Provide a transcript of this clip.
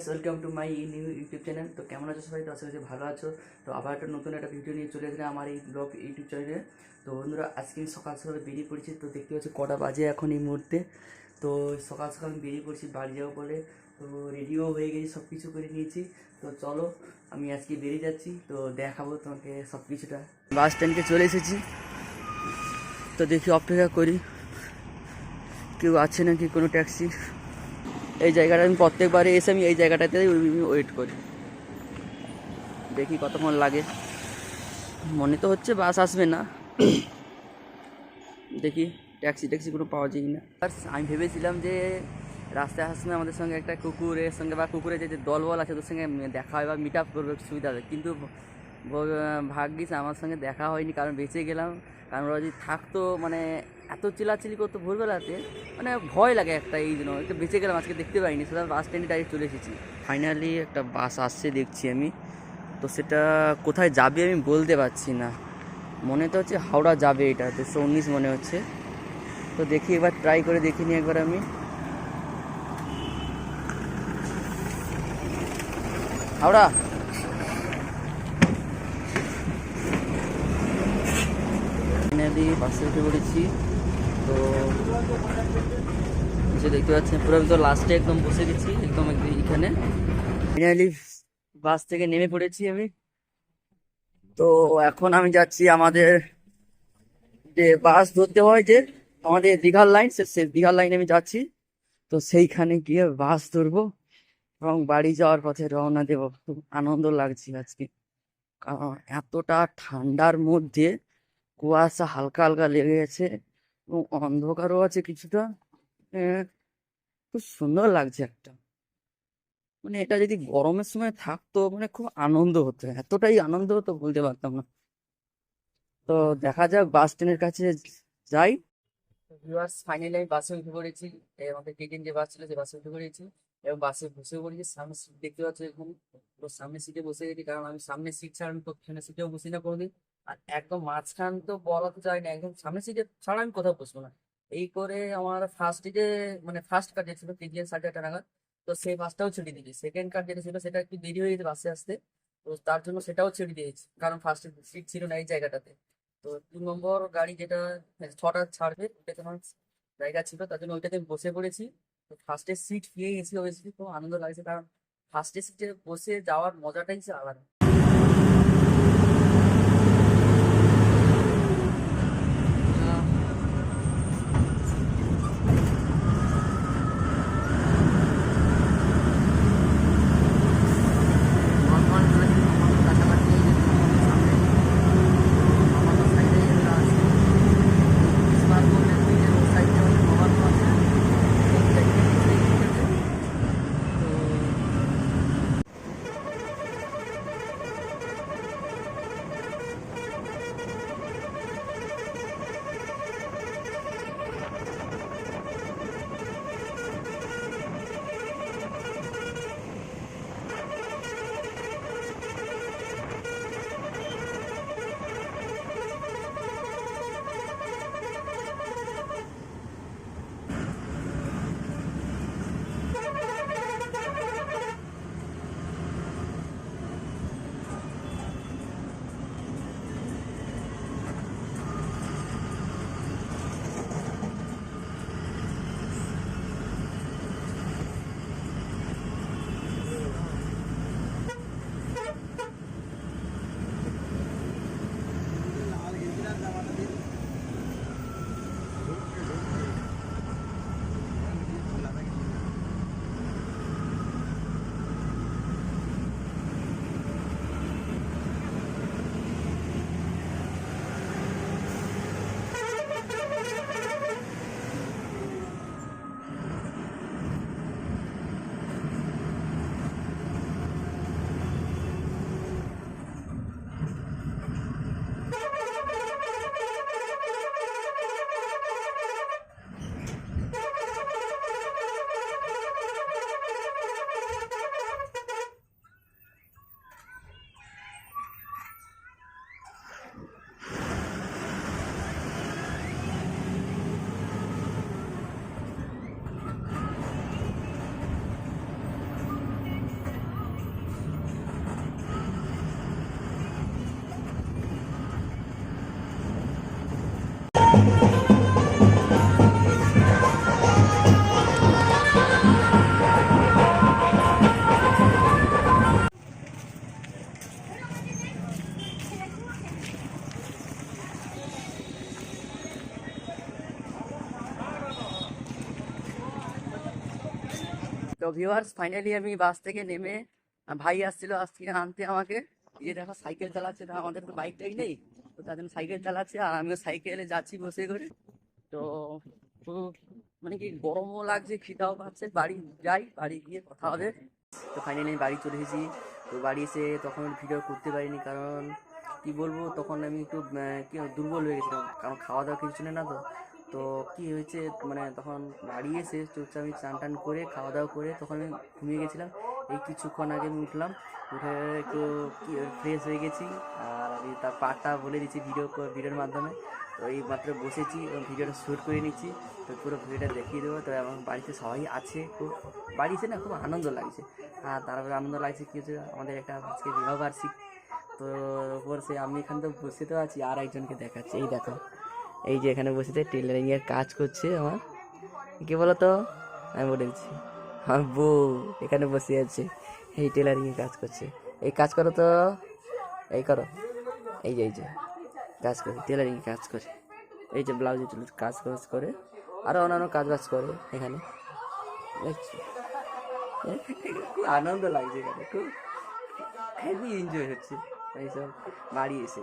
Guys welcome to my new YouTube channel তো কেমন আছো সবাই? তো আশা করছি ভালো আছো। তো আবার একটা নতুন একটা ভিডিও নিয়ে চলে এসেছে আমার এই ব্লগ ইউটিউব চ্যানেলে তো বন্ধুরা, আজকে আমি সকাল সকাল বেরিয়ে পড়েছি। তো দেখতে পাচ্ছি কটা বাজে এখন এই মুহূর্তে। তো সকাল সকাল আমি বেরিয়ে পড়ছি বাড়ি যাব বলে তো রেডিও হয়ে গেছি সব কিছু করে নিয়েছি। তো চলো, আমি আজকে বেরিয়ে যাচ্ছি। তো দেখাবো তোমাকে সব কিছুটা বাস স্ট্যান্ডে চলে এসেছি। তো দেখি অপেক্ষা করি। কেউ আছে নাকি কোনো ট্যাক্সি এই জায়গাটা আমি প্রত্যেকবারে এসে আমি এই জায়গাটাতে ওয়েট করি। দেখি কতক্ষণ লাগে। মনে তো হচ্ছে বাস আসবে না। দেখি ট্যাক্সি ট্যাক্সি কোনো পাওয়া যায় না আর আমি ভেবেছিলাম যে রাস্তায় আসার সময় আমাদের সঙ্গে একটা কুকুরের সঙ্গে বা কুকুরের যে যে দল বল আছে, ওদের সঙ্গে দেখা হয় বা মিট আপ করবে সুবিধা হবে। কিন্তু ভাগ্যিস আমার সঙ্গে দেখা হয়নি, কারণ বেঁচে গেলাম। কারণ ওরা যদি থাকতো মানে এত চিল্লাচিল্লি করতো ভোরবেলাতে মানে ভয় লাগে একটা এই জন্য। একটু বেঁচে গেলাম, আজকে দেখতে পাইনি। সেটা বাস স্ট্যান্ডে ডাইরেক্ট চলে এসেছি। ফাইনালি একটা বাস আসছে, দেখছি আমি। তো সেটা কোথায় যাবে আমি বলতে পারছি না। মনে তো হচ্ছে হাওড়া যাবে এটা দুশো উনিশ মনে হচ্ছে। তো দেখি এবার ট্রাই করে দেখিনি একবার আমি। হাওড়া! ফাইনালি বাসে উঠে পড়েছি। তো দেখতে পাচ্ছেন, পুরো তো লাস্টে একদম বসে গেছি, একদম একদম এখানে। ফাইনালি বাস থেকে নেমে পড়েছি আমি। তো এখন আমি যাচ্ছি আমাদের যে বাস ধরতে হয় যে আমাদের দীঘার লাইন সে দীঘার লাইনে আমি যাচ্ছি। তো সেইখানে গিয়ে বাস ধরবো এবং বাড়ি যাওয়ার পথে রওনা দেবো। খুব আনন্দ লাগছে আজকে। কারণ এতটা ঠান্ডার মধ্যে কুয়াশা হালকা হালকা লেগে গেছে। অন্ধকারও আছে কিছুটা। খুব সুন্দর লাগছে একটা। মানে এটা যদি গরমের সময় থাকতো মানে খুব আনন্দ হতো। এতটাই আনন্দ হতো বলতে পারতাম না। তো দেখা যাক বাস স্ট্যান্ডের কাছে যাই। ফাইনালি আমি বাসে উঠে পড়েছি। আমাদের কেটিএম যে বাস ছিল সেই বাসে উঠে পড়েছি। এবং বাসে বসে পড়েছি, সামনে সিট দেখতে পাচ্ছ এখন তো সামনে সিটে বসে গেছি, কারণ আমি সামনে সিট ছাড়া আমি পিছনে সিটেও বসি না কোনোদিন। আর একদম মাঝখান তো বলা তো যায় না, একদম সামনে সিটে ছাড়া আমি কোথাও বসবো না। এই করে আমার ফার্স্ট সিটে মানে ফার্স্ট কার যেটা ছিল কেজিএম সাড়ে আটটা নাগাদ, তো সেই বাসটাও ছেড়ে দিয়েছি। সেকেন্ড কার যেটা ছিল সেটা একটু দেরি হয়ে গেছে বাসে আসতে, তো তার জন্য সেটাও ছেড়ে দিয়েছি, কারণ ফার্স্ট সিট ছিল না এই জায়গাটাতে। তো দু নম্বর গাড়ি যেটা ছটা ছাড়বে ওটাতে আমার জায়গা ছিল, তার জন্য ওইটাতে বসে পড়েছি। তো ফার্স্টের সিট পেয়ে গেছি অবশ্যই খুব আনন্দ লাগছে, কারণ ফার্স্টের সিটে বসে যাওয়ার মজাটাই আলাদা। ভিউয়ার্স ফাইনালি আমি বাস থেকে নেমে ভাই আসছিল আজকে আনতে আমাকে। এই দেখো, সাইকেল চালাচ্ছে তো আমাদের তো বাইকটাই নেই। তো তার জন্য সাইকেল চালাচ্ছে, আর আমিও সাইকেলে যাচ্ছি বসে করে। তো মানে কি গরমও লাগছে, খিদাও পাচ্ছে। বাড়ি যাই, বাড়ি গিয়ে কথা হবে। তো ফাইনালি আমি বাড়ি চলে এসেছি। তো বাড়ি এসে তখন ভিডিও করতে পারিনি, কারণ কি বলব, তখন আমি একটু কি দুর্বল হয়ে গেছিলাম। কারণ খাওয়া দাওয়া কিছু না তো। তো কি হয়েছে মানে তখন বাড়ি এসে চুপচাপ আমি চান টান করে খাওয়া দাওয়া করে তখন আমি ঘুমিয়ে গেছিলাম। এই কিছুক্ষণ আগে আমি উঠলাম, উঠে একটু ফ্রেশ হয়ে গেছি আর আমি তার পার্টটা বলে দিচ্ছি ভিডিও ভিডিওর মাধ্যমে। তো এই মাত্র বসেছি এবং ভিডিওটা শ্যুট করে নিচ্ছি। তো পুরো ভিডিওটা দেখিয়ে দেবো। তো এবং বাড়িতে সবাই আছে খুব, বাড়ি এসে না খুব আনন্দ লাগছে। আর তারপরে আনন্দ লাগছে কি হচ্ছে, আমাদের একটা আজকে বিবাহ বার্ষিক তো ওপর সে আমি এখানে তো বসে তো আছি, আর একজনকে দেখাচ্ছি। এই দেখো। এই যে এখানে বসে টেলারিং এর কাজ করছে আমার। কি বলো তো আমি বলে দিচ্ছি। আমার বউ এখানে বসে আছে, এই টেলারিং এর কাজ করছে। এই কাজ করো তো। এই করো। এই যে এই যে, কাজ করে টেলারিং কাজ করে। এই যে ব্লাউজ কাজ কাজ করে। আরও অন্যান্য কাজ বাজ করে এখানে। দেখছি? খুব আনন্দ লাগছে এখানে, খুব হেভি এনজয় হচ্ছে। এইসব বাড়ি এসে।